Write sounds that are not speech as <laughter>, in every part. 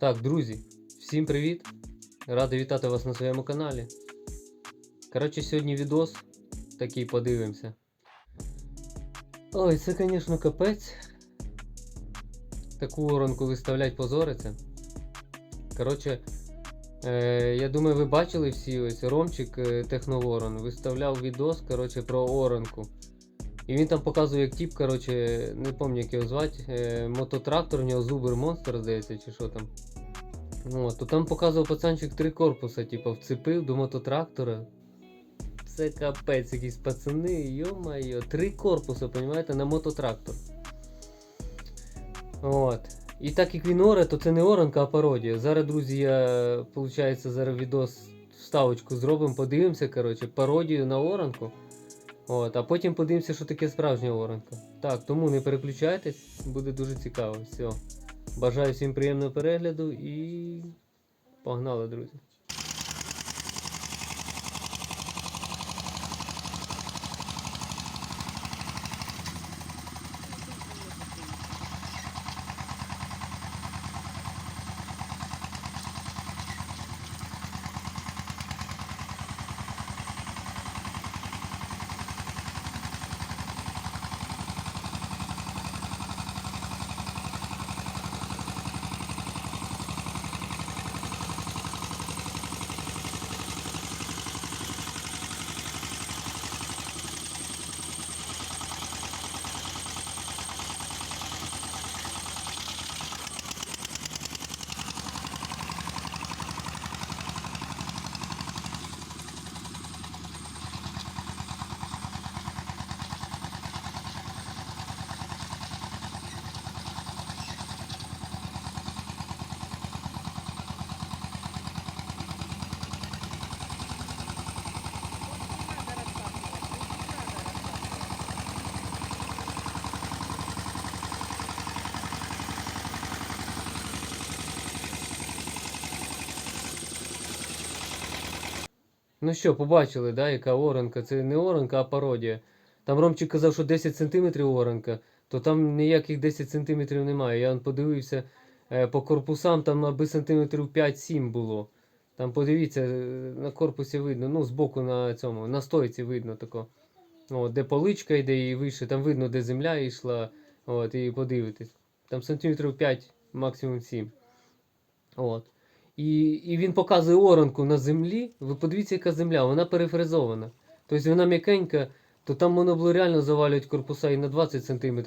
Так, друзі, всім привіт! Радий вітати вас на своєму каналі. Коротше, сьогодні відос такий подивимося. Ой, це, звісно, капець. Таку оранку виставлять позориться. Коротше, е, я думаю, ви бачили всі ось Ромчик е, Техноворон виставляв відос коротше, про оранку. І він там показує, як тип, коротше, не пам'ятаю, як його звати, е, мототрактор, у нього Зубер Монстр, здається, чи що там. От, то там показував пацанчик три корпуса, типу, вцепив до мототрактора. Це капець, якісь пацани, йо-майо, три корпуса, понімаєте, на мототрактор. От. І так як він оре, то це не оранка, а пародія. Зараз, друзі, я, виходить, зараз відос вставочку зробимо, подивимося, коротше, пародію на оранку. От, а потім подивимося, що таке справжня оранка. Так, тому не переключайтесь, буде дуже цікаво. Все. Бажаю всім приємного перегляду і погнали, друзі. Ну що, побачили, да, яка оранка? Це не оранка, а пародія. Там Ромчик казав, що 10 см оранка, то там ніяких 10 см немає. Я подивився е, по корпусам, там аби сантиметрів 5-7 було. Там подивіться, е, на корпусі видно, ну, збоку на цьому, на стойці видно тако. От, де поличка йде і вище, там видно, де земля йшла. От, і подивитесь. Там сантиметрів 5, максимум 7. От. І, і він показує оранку на землі. Ви подивіться, яка земля, вона перефрезована. Тобто вона м'якенька, то там можна було реально завалювати корпуса і на 20 см,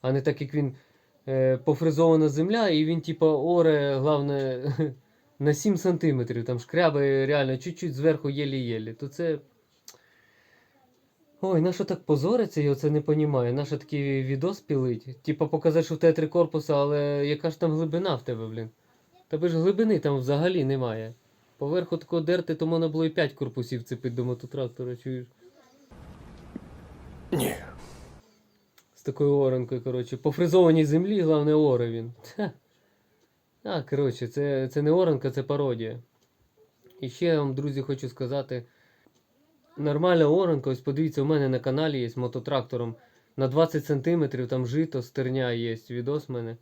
а не так як він е, пофрезована земля, і він, типа, оре, головне, <laughs> на 7 см. Там шкрябає реально чуть-чуть зверху єлі-єлі. То це. Ой, на що так позориться, я це не понімаю. Нащо такий відос пілить? Типа показати, що в тебе три корпуса, але яка ж там глибина в тебе, блін? Тебе ж глибини там взагалі немає. Поверху такого дерти, то можна було і 5 корпусів цепити до мототрактора, чуєш? Ні. З такою оранкою, коротше. По фрезованій землі, головне, оре він. Ха. А, коротше, це, це не оранка, це пародія. І ще я вам, друзі, хочу сказати. Нормальна оранка, ось подивіться, у мене на каналі є з мототрактором на 20 см, там жито, стерня є, відос в мене.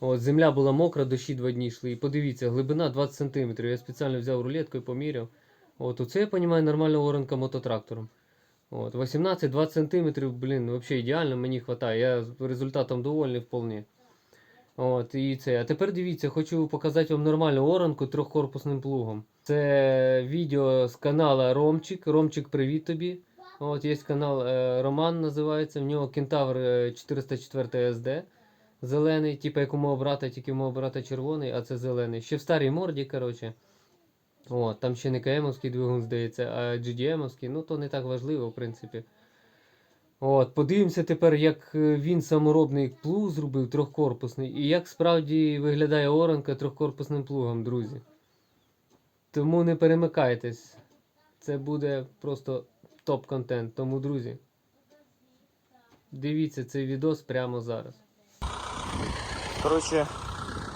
От, земля була мокра, дощі два дні йшли. І подивіться, глибина 20 см. Я спеціально взяв рулетку і поміряв. От, оце я розумію нормальна оранка мототрактором. От, 18-20 см, блін, взагалі ідеально, мені вистачає. Я результатом довольний вполне. От, і це. А тепер дивіться, хочу показати вам нормальну оранку трьохкорпусним плугом. Це відео з канала Ромчик. Ромчик, привіт тобі. От є канал е, Роман називається. В нього Кентавр е, 404 SD. Зелений, типу як у мого тільки у мого брата червоний, а це зелений. Ще в старій морді, коротше. От, там ще не КМовський двигун, здається, а GDM-овський, ну то не так важливо, в принципі. От, подивимося тепер, як е, він саморобний плуг зробив трьохкорпусний, і як справді виглядає оранка трьохкорпусним плугом, друзі. Тому не перемикайтесь. Це буде просто топ-контент. Тому, друзі, дивіться цей відос прямо зараз. Коротше,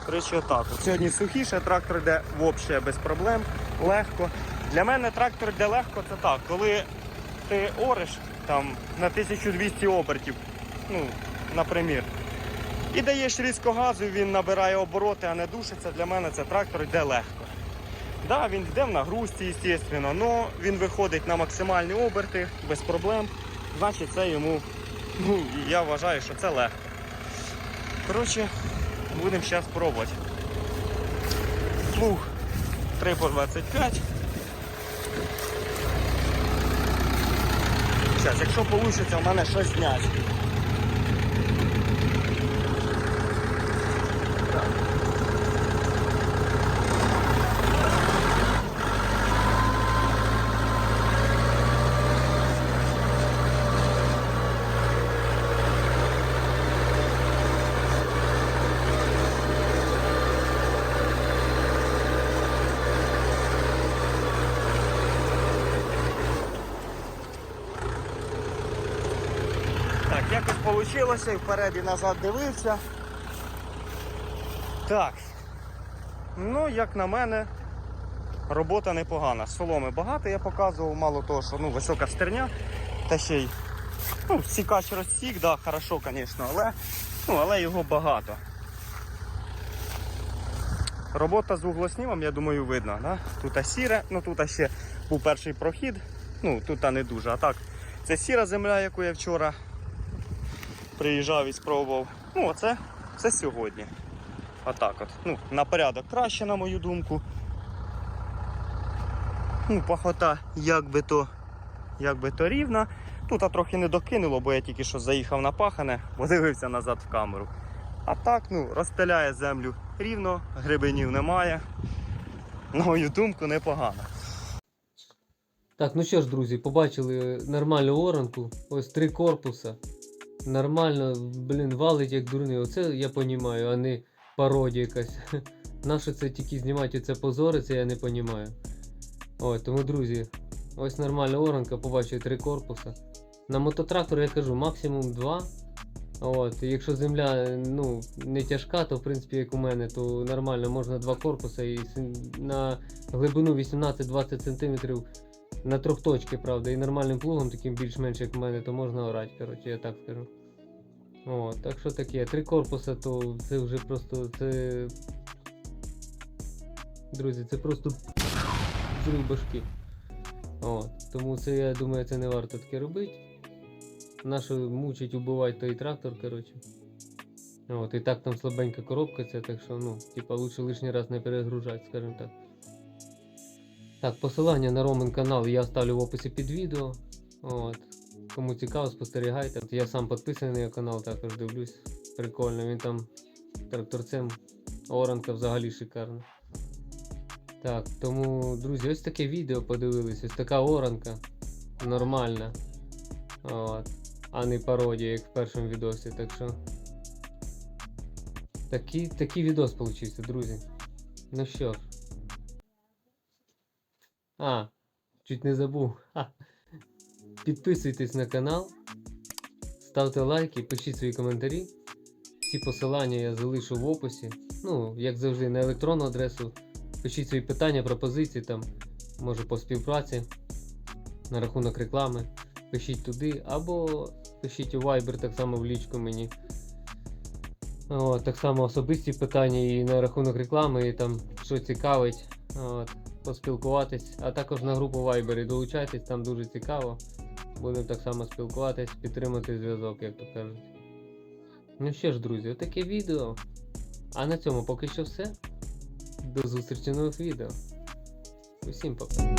коротше, отак. Сьогодні сухіше, трактор йде взагалі без проблем, легко. Для мене трактор йде легко, це так. Коли ти ориш там на 1200 обертів, ну, наприклад, І даєш різко газу, він набирає обороти, а не душиться. Для мене це трактор йде легко. Да, він йде в нагрузці, звісно, але він виходить на максимальні оберти без проблем. Значить, це йому, ну, я вважаю, що це легко. Коротше, будемо зараз пробувати. Плуг 3 по 25. Зараз, якщо вийде, у мене щось зняти. Так, якось вийшло, і вперед і назад дивився. Так. Ну, як на мене, робота непогана. Соломи багато я показував, мало того, що ну, висока стерня, та ще й ну, сікач розсік, да, хорошо, звісно, але, ну, але його багато. Робота з углоснімом, я думаю, видно. Да? Тут сіре, ну тут ще був перший прохід, ну тут не дуже. А так, це сіра земля, яку я вчора приїжджав і спробував. Ну, оце це сьогодні. Отак от. Ну, на порядок краще, на мою думку. Ну, пахота як би то, як би то рівна. Тут а трохи не докинуло, бо я тільки що заїхав на пахане, <laughs> подивився назад в камеру. А так, ну, розстеляє землю рівно, грибенів немає. На мою думку, непогано. Так, ну що ж, друзі, побачили нормальну оранку. Ось три корпуса. Нормально, блін, валить як дурний. Оце я понімаю, а не пародія якась. <laughs> Наше це тільки знімати це позори, це я не понімаю. Ой, тому, друзі, ось нормальна оранка, побачив три корпуса. На мототрактор я кажу максимум два. От, якщо земля ну, не тяжка, то в принципі, як у мене, то нормально можна два корпуса і на глибину 18-20 см на трьохточки, правда, і нормальним плугом, таким більш-менш як в мене, то можна орати, коротше, я так скажу. О, так що таке, три корпуса, то це вже просто це. Друзі, це просто взрив башки. О, тому це я думаю, це не варто таке робити. Нащо мучить, убивати той трактор, коротше. От, і так там слабенька коробка, це так що, ну, типа, лучше лишній раз не перегружати, скажімо так. Так, посилання на Ромен канал я оставлю в описі під відео. От. Кому цікаво, спостерігайте. От я сам підписаний на його канал, також дивлюсь. Прикольно, він там тракторцем. Оранка взагалі шикарна. Так, тому, друзі, ось таке відео подивились, ось така оранка. Нормальна. От. А не пародія, як в першому відосі. Так що. Такий, такий відос получився, друзі. Ну що ж. А, чуть не забув. Ха. Підписуйтесь на канал, ставте лайки, пишіть свої коментарі. Всі посилання я залишу в описі. Ну, як завжди, на електронну адресу. Пишіть свої питання, пропозиції там, може по співпраці, на рахунок реклами. Пишіть туди, або пишіть у Viber так само в лічку мені. От, так само особисті питання і на рахунок реклами, і там що цікавить. От, поспілкуватись, а також на групу Viber долучайтесь, там дуже цікаво. Будемо так само спілкуватись, підтримати зв'язок, як то кажуть. Ну що ж, друзі, отаке відео. А на цьому поки що все. До зустрічі нових відео. Усім пока.